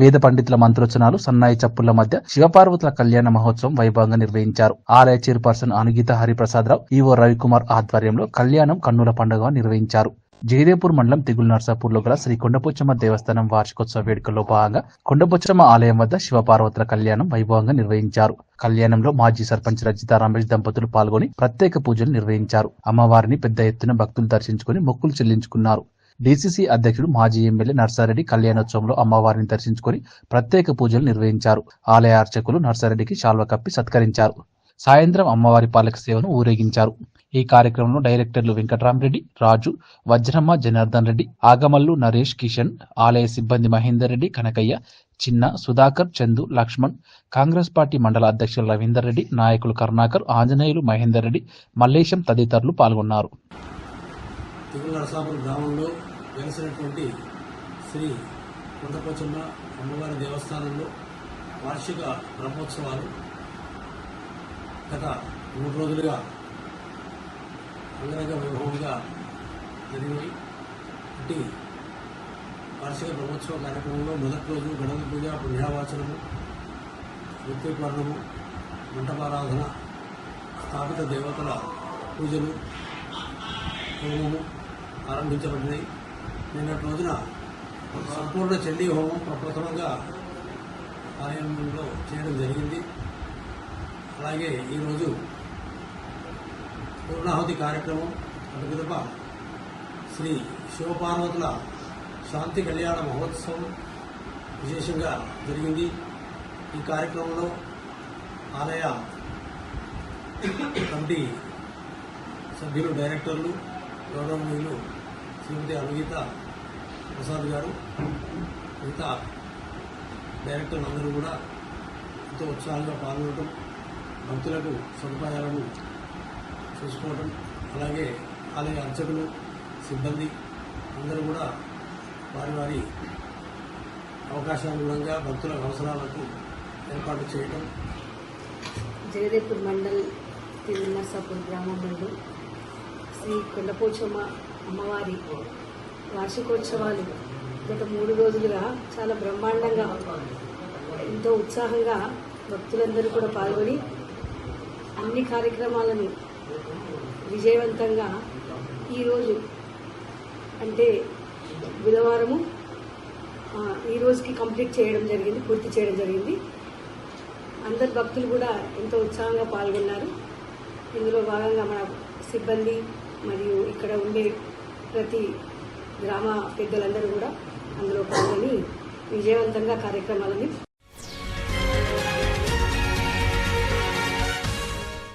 వేద పండితుల మంత్రోచనాలు సన్నాయి చప్పుల మధ్య శివపార్వతుల కళ్యాణ మహోత్సవం వైభవంగా నిర్వహించారు. ఆలయ చైర్పర్సన్ అనుగీత హరిప్రసాదరావు ఈవో రవికుమార్ ఆధ్వర్యంలో కళ్యాణం కన్నుల పండుగ నిర్వహించారు. జయదేపూర్ మండలం తిగులు నర్సాపూర్లో గల శ్రీ కొండపోచమ్మ దేవస్థానం వార్షికోత్సవ వేడుకల్లో భాగంగా కొండపోచమ్మ ఆలయం వద్ద శివపార్వతుల కళ్యాణం వైభవంగా నిర్వహించారు. కళ్యాణంలో మాజీ సర్పంచ్ రజిత రమేష్ దంపతులు పాల్గొని ప్రత్యేక పూజలు నిర్వహించారు. అమ్మవారిని పెద్ద ఎత్తున భక్తులు దర్శించుకుని మొక్కులు చెల్లించుకున్నారు. డీసీసీ అధ్యక్షుడు మాజీ ఎమ్మెల్యే నర్సారెడ్డి కళ్యాణోత్సవంలో అమ్మవారిని దర్శించుకుని ప్రత్యేక పూజలు నిర్వహించారు. ఆలయ అర్చకులు నర్సారెడ్డికి శాల్వ కప్పి సత్కరించారు. సాయంత్రం అమ్మవారి పాలక సేవను ఊరేగించారు. ఈ కార్యక్రమంలో డైరెక్టర్లు వెంకటరామరెడ్డి రాజు వజ్రమ్మ జనార్దన్ రెడ్డి ఆగమల్లు నరేష్ కిషన్ ఆలయ సిబ్బంది మహేందర్ రెడ్డి కనకయ్య చిన్న సుధాకర్ చందు లక్ష్మణ్ కాంగ్రెస్ పార్టీ మండల అధ్యక్షులు రవీందర్ రెడ్డి నాయకులు కరుణాకర్ ఆంజనేయులు మహేందర్ రెడ్డి మల్లేశం తదితరులు పాల్గొన్నారు. గ్రామంలో వెలిసినటువంటి శ్రీ కొండపోచమ్మ అమ్మవారి దేవస్థానంలో వార్షిక బ్రహ్మోత్సవాలు గత మూడు రోజులుగా అంగరంగ వైభవంగా జరిగినాయి. అంటే వార్షిక బ్రహ్మోత్సవ కార్యక్రమంలో మొదటి రోజు గణపతి పూజ పుణ్యావాచనము ఋత్విపర్ణము మంటపారాధన స్థాపిత దేవతల పూజలు హోమము ఆరంభించబడినాయి. నిన్నటి రోజున సంపూర్ణ చండీ హోమం ప్రప్రథమంగా ఆలయంలో చేయడం జరిగింది. అలాగే ఈరోజు పూర్ణాహుతి కార్యక్రమం అటు శ్రీ శివపార్వతుల శాంతి కళ్యాణ మహోత్సవం విశేషంగా జరిగింది. ఈ కార్యక్రమంలో ఆలయ కమిటీ సభ్యులు డైరెక్టర్లు గౌరవనీయులు శ్రీమతి అనుగీత ప్రసాద్ గారు మిగతా డైరెక్టర్లు అందరూ కూడా ఎంతో ఉత్సాహంగా పాల్గొనడం భక్తులకు సదుపాయాలను చూసుకోవడం అలాగే ఆలయ అర్చకులు సిబ్బంది అందరూ కూడా వారి వారి అవకాశానుగుణంగా భక్తుల అవసరాలకు ఏర్పాటు చేయడం జగదేపూర్ మండల్ తిరునర్సాపూర్ గ్రామం నుండి శ్రీ కొండపోచమ్మ అమ్మవారి వార్షికోత్సవాలు గత మూడు రోజులుగా చాలా బ్రహ్మాండంగా ఎంతో ఉత్సాహంగా భక్తులందరూ కూడా పాల్గొని అన్ని కార్యక్రమాలను విజయవంతంగా ఈరోజు అంటే బుధవారము ఈ రోజుకి కంప్లీట్ చేయడం జరిగింది పూర్తి చేయడం జరిగింది. అందరు భక్తులు కూడా ఎంతో ఉత్సాహంగా పాల్గొన్నారు. ఇందులో భాగంగా మన సిబ్బంది మరియు ఇక్కడ ఉండే ప్రతి గ్రామ పెద్దలందరూ కూడా అందులో పాల్గొని విజయవంతంగా కార్యక్రమాలని